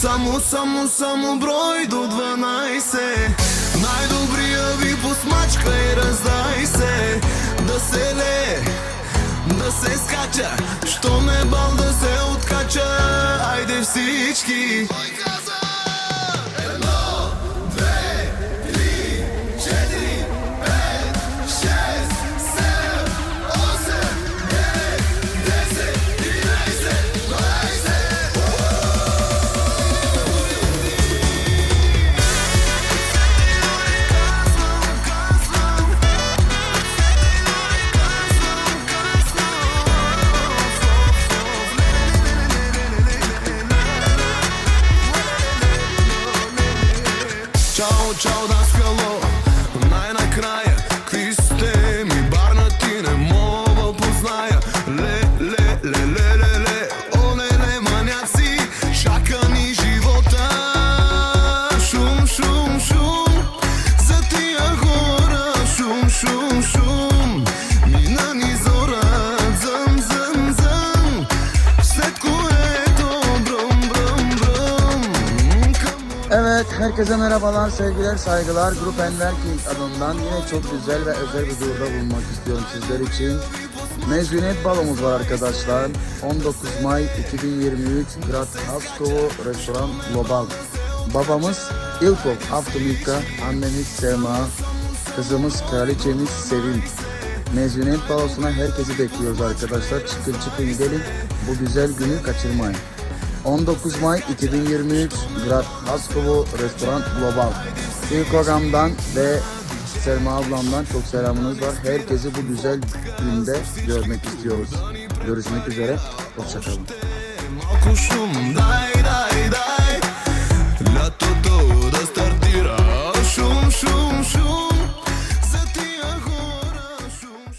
Само, само, само брой до 12 Най-добрия ви посмачка и раздай се. Да се лее, да се скача. Що не бал да се откача? Айде всички. Едно, Чао, чао, до скалу, най на краю Evet, herkese merhabalar, sevgiler, saygılar. Grup Enver King adından yine çok güzel ve özel bir duyuruda bulunmak istiyorum sizler için. Mezuniyet balomuz var arkadaşlar. 19 May 2023 Grad Haskovo Restoran Global. Babamız İlkok Avtomika, annemiz Sema, kızımız kraliçemiz Sevim. Mezuniyet balosuna herkesi bekliyoruz arkadaşlar. Çıkın çıkın gelin. Bu güzel günü kaçırmayın. 19 May 2023 Grad Haskovo Restoran Global. İlk programdan ve Selma ablamdan çok selamınız var. Herkesi bu güzel günde görmek istiyoruz. Görüşmek üzere. Hoşçakalın.